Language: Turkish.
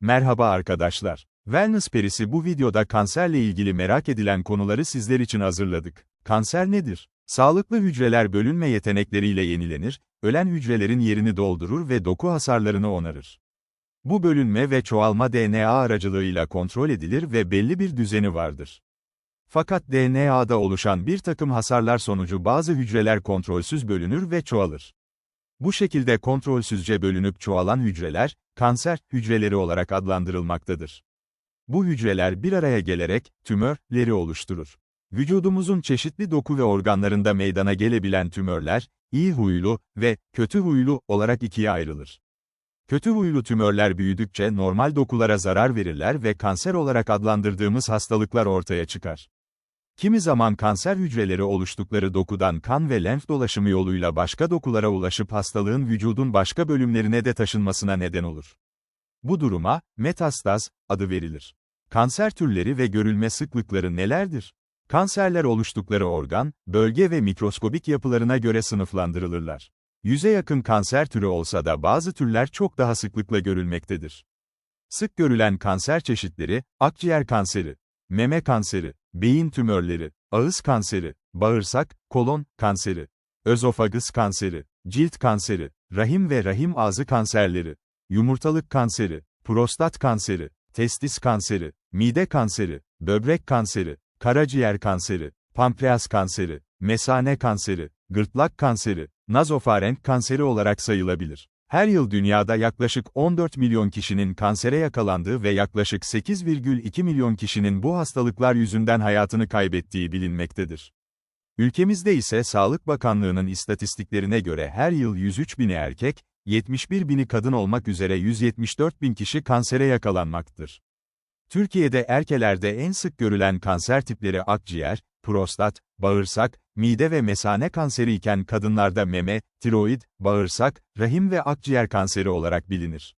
Merhaba arkadaşlar. Wellness Perisi bu videoda kanserle ilgili merak edilen konuları sizler için hazırladık. Kanser nedir? Sağlıklı hücreler bölünme yetenekleriyle yenilenir, ölen hücrelerin yerini doldurur ve doku hasarlarını onarır. Bu bölünme ve çoğalma DNA aracılığıyla kontrol edilir ve belli bir düzeni vardır. Fakat DNA'da oluşan bir takım hasarlar sonucu bazı hücreler kontrolsüz bölünür ve çoğalır. Bu şekilde kontrolsüzce bölünüp çoğalan hücreler, kanser hücreleri olarak adlandırılmaktadır. Bu hücreler bir araya gelerek, tümörleri oluşturur. Vücudumuzun çeşitli doku ve organlarında meydana gelebilen tümörler, iyi huylu ve kötü huylu olarak ikiye ayrılır. Kötü huylu tümörler büyüdükçe normal dokulara zarar verirler ve kanser olarak adlandırdığımız hastalıklar ortaya çıkar. Kimi zaman kanser hücreleri oluştukları dokudan kan ve lenf dolaşımı yoluyla başka dokulara ulaşıp hastalığın vücudun başka bölümlerine de taşınmasına neden olur. Bu duruma, metastaz, adı verilir. Kanser türleri ve görülme sıklıkları nelerdir? Kanserler oluştukları organ, bölge ve mikroskobik yapılarına göre sınıflandırılırlar. Yüze yakın kanser türü olsa da bazı türler çok daha sıklıkla görülmektedir. Sık görülen kanser çeşitleri, akciğer kanseri, meme kanseri, beyin tümörleri, ağız kanseri, bağırsak, kolon kanseri, özofagus kanseri, cilt kanseri, rahim ve rahim ağzı kanserleri, yumurtalık kanseri, prostat kanseri, testis kanseri, mide kanseri, böbrek kanseri, karaciğer kanseri, pankreas kanseri, mesane kanseri, gırtlak kanseri, nazofarenk kanseri olarak sayılabilir. Her yıl dünyada yaklaşık 14 milyon kişinin kansere yakalandığı ve yaklaşık 8,2 milyon kişinin bu hastalıklar yüzünden hayatını kaybettiği bilinmektedir. Ülkemizde ise Sağlık Bakanlığı'nın istatistiklerine göre her yıl 103 bini erkek, 71 bini kadın olmak üzere 174 bin kişi kansere yakalanmaktadır. Türkiye'de erkelerde en sık görülen kanser tipleri akciğer, prostat, bağırsak, mide ve mesane kanseri iken kadınlarda meme, tiroid, bağırsak, rahim ve akciğer kanseri olarak bilinir.